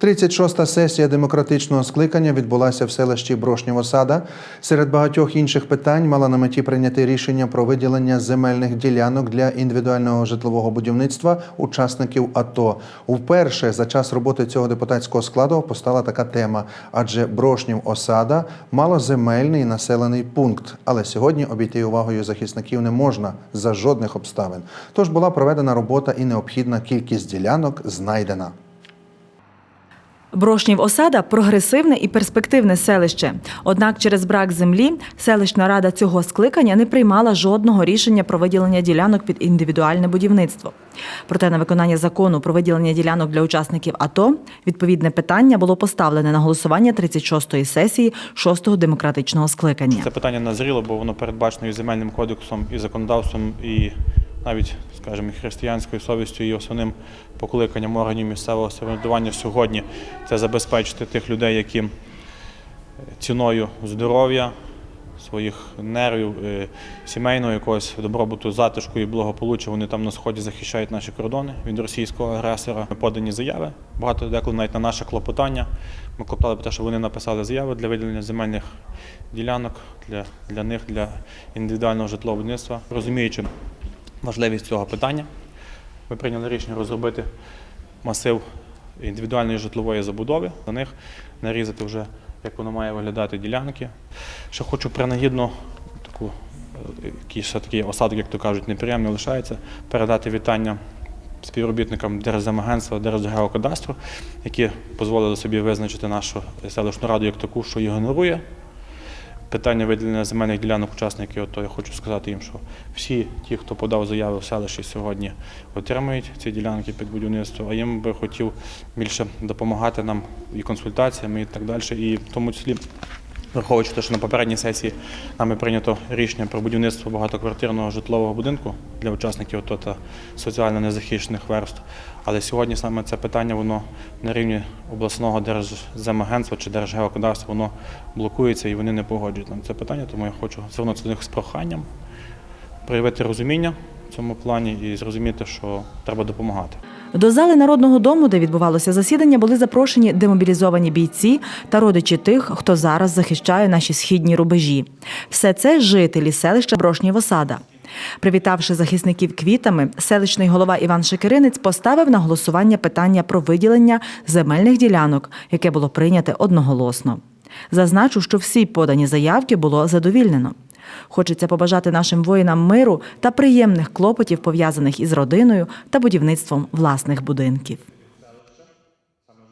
36-та сесія демократичного скликання відбулася в селищі Брошнєво-Сада. Серед багатьох інших питань мала на меті прийняти рішення про виділення земельних ділянок для індивідуального житлового будівництва учасників АТО. Вперше за час роботи цього депутатського складу постала така тема, адже Брошнів-Осада малоземельний населений пункт. Але сьогодні обійти увагою захисників не можна за жодних обставин. Тож була проведена робота і необхідна кількість ділянок знайдена. Брошнів осада прогресивне і перспективне селище. Однак через брак землі селищна рада цього скликання не приймала жодного рішення про виділення ділянок під індивідуальне будівництво. Проте на виконання закону про виділення ділянок для учасників АТО відповідне питання було поставлене на голосування 36-ї сесії 6-го демократичного скликання. Це питання назріло, бо воно передбачено і земельним кодексом, і законодавством, і навіть, скажімо, християнською совістю, і основним покликанням органів місцевого самоврядування сьогодні це забезпечити тих людей, які ціною здоров'я, своїх нервів, е, сімейного якогось добробуту, затишку і благополуччя. Вони там на сході захищають наші кордони від російського агресора. Ми подані заяви. Багато деколи навіть на наше клопотання. Ми клопотали про те, що вони написали заяви для виділення земельних ділянок для, для них, для індивідуального житлового будівництва. Розуміючи важливість цього питання, ми прийняли рішення розробити масив індивідуальної житлової забудови. На них нарізати вже, як воно має виглядати, ділянки. Ще хочу принагідно таку, е, якийсь все такий осадок, як то кажуть, неприємний лишається, передати вітання співробітникам Держземагентства, Держгеокадастру, які дозволили собі визначити нашу селищну раду як таку, що її генерує. Питання виділення земельних ділянок учасників, то я хочу сказати їм, що всі ті, хто подав заяви в селищі сьогодні, отримують ці ділянки під будівництво, а їм би хотів більше допомагати нам і консультаціями і так далі. І в тому числі, враховуючи те, що на попередній сесії нами прийнято рішення про будівництво багатоквартирного житлового будинку для учасників АТО та соціально незахищених верств. Але сьогодні саме це питання воно на рівні обласного держземагентства чи держгеокадастру воно блокується і вони не погоджують нам це питання. Тому я хочу звернутися до них з проханням, проявити розуміння в цьому плані і зрозуміти, що треба допомагати. До зали народного дому, де відбувалося засідання, були запрошені демобілізовані бійці та родичі тих, хто зараз захищає наші східні рубежі. Все це жителі селища Брошнєво-Сада. Привітавши захисників квітами, селищний голова Іван Шекеринець поставив на голосування питання про виділення земельних ділянок, яке було прийняте одноголосно. Зазначу, що всі подані заявки було задовільнено. Хочеться побажати нашим воїнам миру та приємних клопотів, пов'язаних із родиною та будівництвом власних будинків.